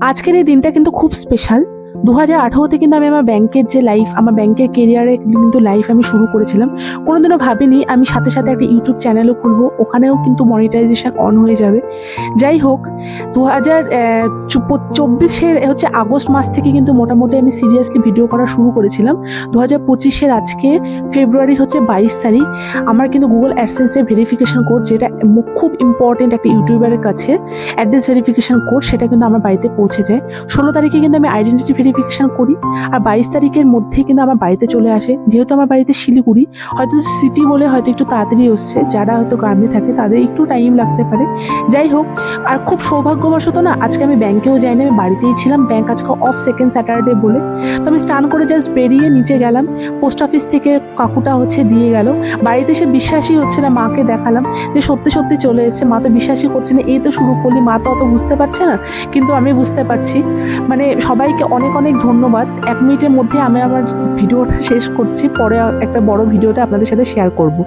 আজকের এই দিনটা কিন্তু খুব স্পেশাল দু হাজার আঠারোতে কিন্তু আমি আমার ব্যাংকের যে লাইফ আমার ব্যাংকের কেরিয়ারে কিন্তু লাইফ আমি শুরু করেছিলাম। কোনোদিনও ভাবিনি, আমি সাথে সাথে একটা ইউটিউব চ্যানেলও খুলবো, ওখানেও কিন্তু মনিটাইজেশন অন হয়ে যাবে। যাই হোক দু হাজার চব্বিশের হচ্ছে আগস্ট মাস থেকে কিন্তু মোটামুটি আমি সিরিয়াসলি ভিডিও করা শুরু করেছিলাম। দু হাজার পঁচিশের আজকে ফেব্রুয়ারির হচ্ছে বাইশ তারিখ, আমার কিন্তু গুগল অ্যাডসেন্সের ভেরিফিকেশন কোড যেটা খুব ইম্পর্টেন্ট একটা ইউটিউবারের কাছে অ্যাড্রেস ভেরিফিকেশন কোড সেটা কিন্তু আমার বাড়িতে পৌঁছে যায়। ষোলো তারিখে কিন্তু আমি আইডেন্টিটি ভেরিফিকেশন করি। আর বাইশ তারিখের মধ্যেই কিন্তু আমার বাড়িতে চলে আসে। যেহেতু আমার বাড়িতে শিলিগুড়ি, হয়তো সিটি বলে হয়তো একটু তাড়াতাড়ি আসছে যারা হয়তো গ্রামে থাকে, তাদের একটু টাইম লাগতে পারে। যাই হোক, আর খুব সৌভাগ্যবশত না, আজকে আমি ব্যাংকেও যাইনি, আমি বাড়িতেই ছিলাম। ব্যাংক আজকে অফ সেকেন্ড স্যাটারডে বলে। তো আমি স্নান করে জাস্ট বেরিয়ে নিচে গেলাম। পোস্ট অফিস থেকে কাকুটা হচ্ছে দিয়ে গেল। বাড়িতে এসে বিশ্বাসই হচ্ছে না, মাকে দেখালাম। যে সত্যি সত্যি চলে এসেছে। মা তো বিশ্বাসই করছে না, এই তো শুরু করলি। মা তো অত বুঝতে পারছে না, কিন্তু আমি বুঝতে পারছি। মানে সবাইকে অনেক অনেক ধন্যবাদ। এক মিনিটের মধ্যে আমি আমার ভিডিওটা শেষ করছি। পরে একটা বড় ভিডিওটা আপনাদের সাথে শেয়ার করব।